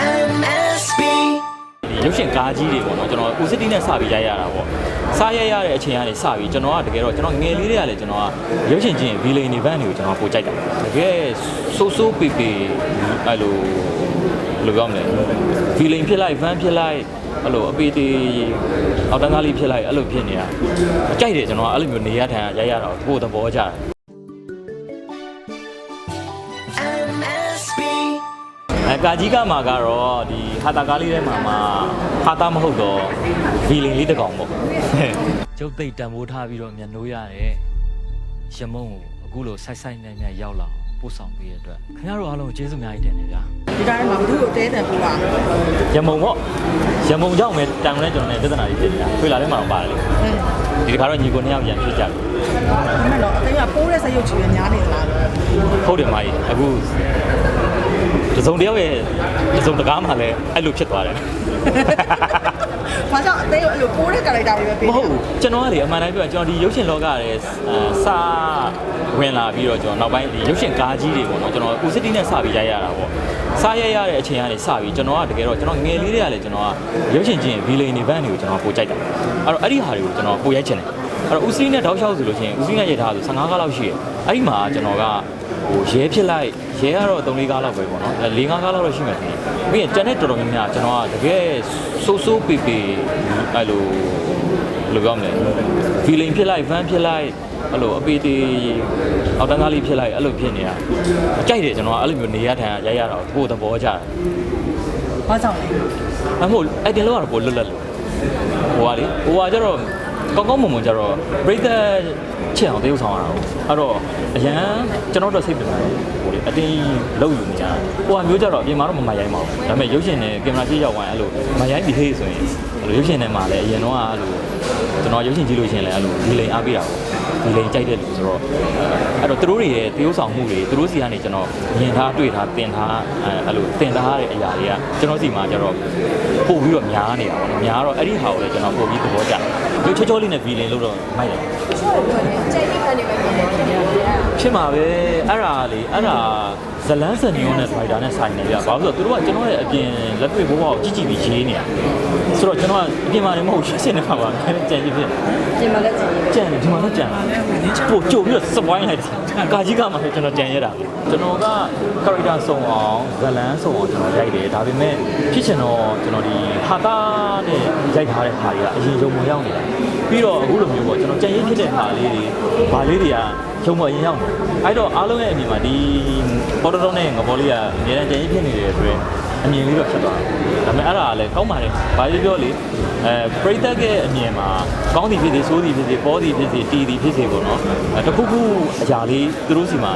MSB ရုပ်ရှင်ကားကြီးတွေပေါ့နော်ကျွန်တော်ဦးစတီနဲ့စပြီးရိုက်ရတာပေါ့စားရိုက်ရတဲ့အချိန်ကနေစပြီးကျွန်တော်ကတကယ်တော့ကျွန်တော်ငယ်လေးတွေကလည်းကျွန်တော်ကရုပ်ရှင်ချင်းဗီလိန်နေဗန်တွေကိုကျွန်တော်ပိုကြိုက်တာတကယ်ဆိုးဆိုးပေပေအဲ့လိုဘယ်လိုပြောမလဲဗီလိန်ဖြစ်လိုက်ဗန်ဖြစ်လိုက်အဲ့လိုအပေတေအောက်တန်းကားလေးဖြစ်လိုက်အဲ့လိုဖြစ်နေတာကြိုက်တယ်ကျွန်တော်ကအဲ့လိုမျိုးနေရထိုင်ရရိုက်ရတာကိုသဘောကျတယ် MSB အဲကာကြီးကမှာကတော့ဒီဟာတာကားလေးထဲမှာမှာဟာတာမဟုတ်တော့ဗီလင်လေးတစ်ကောင်ပေါ့ကျုပ်သိတ်တံမိုးထားပြီးတော့မျက်နှိုးရတယ်ရမုံကိုအခုလိုဆိုက်ဆိုက်နဲ့နဲ့ရောက်လာအောင်ပို့ဆောင်ပေးရတဲ့အတွက်ခင်ဗျားတို့အားလုံးကိုကျေးဇူးအများကြီးတင်နေဗျာဒီတိုင်းမှာဘူးကိုတဲတယ်ပူပါရမုံပေါ့ရမုံကြောင့်ပဲတံနဲ့ကျွန်တော်နဲ့ပြဿနာကြီးဖြစ်နေတာတွေ့လာတဲ့မှာတော့ပါတယ်လေဒီတစ်ခါတော့ညီကိုနှစ်ယောက်ပြန်ဖြစ်ကြတယ်ဒါမဲ့တော့အသိကပိုးတဲ့စရုပ်ချီရများနေသလားဟုတ်တယ်မကြီးအခုတ စုံတစ်ယောက်ရဲ့တစုံတကားမှလည်းအဲ့လိုဖြစ်သွားတယ်ဘာကြောင့်အသိကအဲ့လိုပိုးတဲ့ character တွေပဲပေးမဟုတ်ဘူးကျွန်တော်ကလေအမှန်တိုင်းပြောရင်ကျွန်တော်ဒီရုပ်ရှင်လောကရဲ့စာဝင်လာပြီးတော့ကျွန်တော်နောက်ပိုင်းဒီရုပ်ရှင်ကားကြီးတွေပေါ့နော်ကျွန်တော်ဦးစတီနဲ့စပြီးရိုက်ရတာပေါ့စားရိုက်ရတဲ့အချိန်ကနေစပြီးကျွန်တော်ကတကယ်တော့ကျွန်တော်ငယ်လေးတွေကလည်းကျွန်တော်ကရုပ်ရှင်ချင်းဗီလိန်နေဗန်တွေကိုကျွန်တော်ပိုကြိုက်တာအဲ့တော့အဲ့ဒီဟာတွေကိုကျွန်တော်ပိုရိုက်ချင်တယ် အဲ့တော့ဦးစတီနဲ့တောက်လျှောက်ဆိုလို့ရှိရင်ဦးစတီနဲ့ရိုက်ထားတာဆို15ကားလောက်ရှိတယ်အဲ့ဒီမှာကျွန်တော်ကဟိုရဲဖြစ်လိုက်ရဲကတော့3 4ကားလောက်ပဲပေါ့နော်4 5ကားလောက်တော့ရှိမှထင်တယ်ပြီးရင်ကျန်တဲ့တော်တော်များများကျွန်တော်ကတကယ်ဆိုးဆိုးပေပေအဲ့လိုဘယ်လိုပြောမလဲဖီလင်ဖြစ်လိုက်ဗန်ဖြစ်လိုက်အဲ့လိုအပေတေအောက်တန်းကားလေးဖြစ်လိုက်အဲ့လိုဖြစ်နေတာကြိုက်တယ်ကျွန်တော်ကအဲ့လိုမျိုးနေရထိုင်ရရိုက်ရတာကိုသဘောကျတယ်ဘာကြောင့်လဲအမို့အဲ့တင်လို့ကတော့ပိုလွတ်လပ်လို့ဟိုကလေဟိုကကျတော့ ကောင်းကောင်းမွန်မွန်ကျတော့ break the ချစ်အောင်တရုပ်ဆောင်ရတာအဲ့တော့အရန်ကျွန်တော်တို့စိတ်ပင်ပါတယ်ဟိုလေအတင်းလောက်ယူနေကြတာဟိုကမျိုးကျတော့အပြင်မှာတော့မမရိုင်းပါဘူးဒါပေမဲ့ရုပ်ရှင်နဲ့ကင်မရာကြီးရောက်သွားရင်အဲ့လိုမရိုင်းပြီးဟေးဆိုရင်အဲ့လိုရုပ်ရှင်ထဲမှာလည်းအရင်တော့အဲ့လိုကျွန်တော်ရုပ်ရှင်ကြည့်လို့ရှိရင်လည်းအဲ့လိုဒီလိန်အားပေးတာပေါ့ ဒီလိန်ကြိုက်တဲ့လူဆိုတော့အဲ့တော့သူတို့တွေရဲ့တရုပ်ဆောင်မှုတွေသူတို့စီကနေကျွန်တော်မြင်ထားတွေ့ထားတင်ထားအဲ့လိုတင်ထားတဲ့အရာတွေကကျွန်တော်စီမှာကျတော့ပို့ပြီးတော့များနေတာပေါ့နော်များတော့အဲ့ဒီဟာကိုလည်းကျွန်တော်ပို့ပြီးသဘောကျတယ်ရုပ်ချောချောလေးနဲ့ဗီလင်လို့တော့မိုက်တယ်ဖြစ်မှာပဲအဲ့ဒါလေအဲ့ဒါ ဇလန်းစန်ညွန်းနဲ့ဒရိုက်တာနဲ့ဆိုင်နေပြဘာလို့လဲဆိုတော့သူတို့ကကျွန်တော်ရဲ့အပြင်လက်တွေ့ဘဝကိုကြည့်ကြည့်ပြီးရေးနေတာဆိုတော့ကျွန်တော်ကအပြင်မှာလည်းမဟုတ်ရှင်းရှင်းနေမှာပါကြံကြည့်ဖြစ်ပြင်မလက်ကြည့်ကြံတယ်ဒီမှာလည်းကြံပို့ကြိုပြီးတော့စပွိုင်းလိုက်တာကာကြီးကမှလည်းကျွန်တော်ကြံရတာကျွန်တော်က character စုံအောင်ဇလန်းစုံအောင်ကျွန်တော်ရိုက်တယ်ဒါပေမဲ့ဖြစ်ချင်တော့ကျွန်တော်ဒီဟာတာနဲ့ရိုက်ထားတဲ့ဟာတွေကအရင်ရုံမရောက်နေတာပြီးတော့အခုလိုမျိုးပေါ့ကျွန်တော်ကြံရည်ဖြစ်တဲ့ဟာလေးတွေဘာလေးတွေကရုံမအရင်ရောက်နေအဲ့တော့အားလုံးရဲ့အမြင်မှာဒီပေါ်တော်နဲ့ငဘောလေးကအများတန်းကြံရည်ဖြစ်နေတဲ့အတွက် အမြင်လေးတော့ဖြစ်သွားတယ်ဒါပေမဲ့အဲ့ဒါကလည်းကောင်းပါတယ်ဘာပြောပြောလေအဲပရိသတ်ရဲ့အမြင်မှာကောင်းသည်ဖြစ်စေဆိုးသည်ဖြစ်စေပေါ်သည်ဖြစ်စေတီသည်ဖြစ်စေပေါ့နော်အဲတစ်ခုခုအရာလေးသူတို့စီမှာ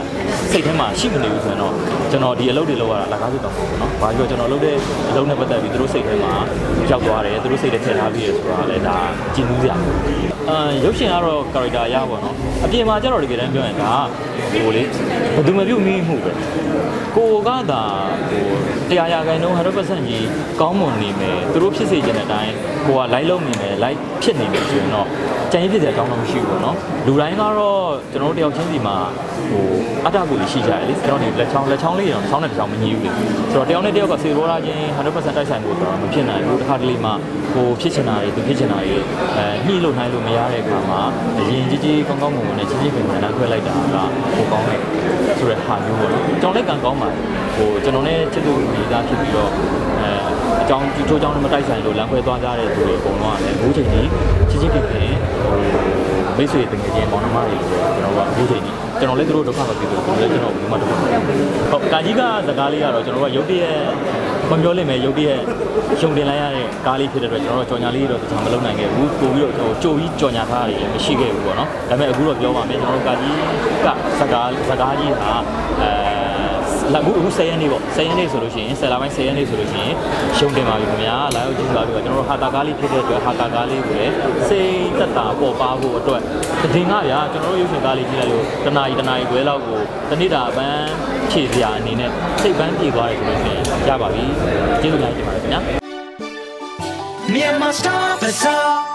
စိတ်ထဲမှာရှိမနေဘူးဆိုရင်တော့ကျွန်တော်ဒီအလုပ်တွေလုပ်ရတာအလကားဖြစ်တော့ပေါ့နော်ဘာပြောကျွန်တော်လုပ်တဲ့အလုပ်နဲ့ပတ်သက်ပြီးသူတို့စိတ်ထဲမှာရောက်သွားတယ်သူတို့စိတ်ထဲထည့်ထားပြီးရဆိုတာလည်းဒါကြည်နူးစရာအာရုပ်ရှင်ကတော့ character အရပါတော့အပြင်မှာကျတော့တကယ်တမ်းပြောရင်ဒါဟိုလေဘယ်သူမပြုတ်မိမှုပဲကိုကသာဟို တရားရာခိုင်နှုန်း100%ကြီးကောင်းမွန်နေမယ်သူတို့ဖြစ်စေချင်တဲ့အတိုင်းကိုက live လုပ်နေမယ် live ဖြစ်နေမယ်ဆိုရင်တော့ ကြံရည်ဖြစ်တဲ့အကြောင်းတော့မရှိဘူးပေါ့နော်လူတိုင်းကတော့ကျွန်တော်တို့တယောက်ချင်းစီမှာဟိုအတ္တကိုရှိကြတယ်လေကျွန်တော်ဒီလက်ချောင်းလက်ချောင်းလေးတော့ဆောင်းတဲ့တစ်ချောင်းမညီဘူးလေဆိုတော့တယောက်နဲ့တယောက်ကစေရောလာချင်း100%တိုက်ဆိုင်ဖို့တော့မဖြစ်နိုင်ဘူးတစ်ခါတလေမှဟိုဖြစ်ချင်တာတွေသူဖြစ်ချင်တာတွေအဲညှိလို့နိုင်လို့မရတဲ့အခါမှာအရင်ကြီးကြီးကောင်းကောင်းမွန်မွန်နဲ့ကြီးကြီးပင်ပင်နဲ့ခွဲလိုက်တာကဟိုကောင်းတယ်ဆိုတဲ့ဟာမျိုးပေါ့နော်ကျွန်တော်လက်ကံကောင်းပါတယ်ဟိုကျွန်တော်နဲ့ချစ်သူမိသားဖြစ်ပြီးတော့အဲအကြောင်းဒီထိုးကြောင်းနဲ့မတိုက်ဆိုင်လို့လမ်းခွဲသွားကြတဲ့သူတွေအကုန်လုံးကလည်းဘိုးချိန်ကြီးကြီးကြီးပင်ပင်ဟို မိတ်ဆွေတကယ်ချင်းပေါင်းနှမတွေလို့ကျွန်တော်ကဘိုးချိန်ကြီးကျွန်တော်လည်းသူတို့ဒုက္ခမပြေဘူးသူလည်းကျွန်တော်ဘူးမှဒုက္ခမပြေဘူးဟုတ်ကာကြီးကစကားလေးကတော့ကျွန်တော်ကရုပ်တရက်မပြောလိမ့်မယ်ရုပ်တရက်ရှုံတင်လိုက်ရတဲ့ကားလေးဖြစ်တဲ့အတွက်ကျွန်တော်တို့ကြော်ညာလေးတော့တခြားမလုပ်နိုင်ခဲ့ဘူးပို့ပြီးတော့ဟိုကြိုပြီးကြော်ညာထားတာတွေလည်းမရှိခဲ့ဘူးပေါ့နော်ဒါပေမဲ့အခုတော့ပြောပါမယ်ကျွန်တော်တို့ကာကြီးကစကားစကားကြီးဟာအဲ လာခုအခု10ရက်နေ့ပေါ့10ရက်နေ့ဆိုလို့ရှိရင်10လပိုင်း10ရက်နေ့ဆိုလို့ရှိရင်ရှုံတင်ပါပြီခင်ဗျာလာရောက်ကြည့်ပါပြီကျွန်တော်တို့ဟာတာကားလေးဖြစ်တဲ့အတွက်ဟာတာကားလေးကိုလည်းစိတ်သက်သာပေါ်ပါဖို့အတွက်တည်ငါဗျာကျွန်တော်တို့ရုပ်ရှင်ကားလေးကြည့်လိုက်လို့တနာရီတနာရီခွဲလောက်ကိုတနေ့တာပန်းဖြည့်စရာအနေနဲ့စိတ်ပန်းပြေသွားတယ်ဆိုလို့ရှိရင်ရပါပြီကျေးဇူးများတင်ပါတယ်ခင်ဗျာ Myanmar Star Bazaar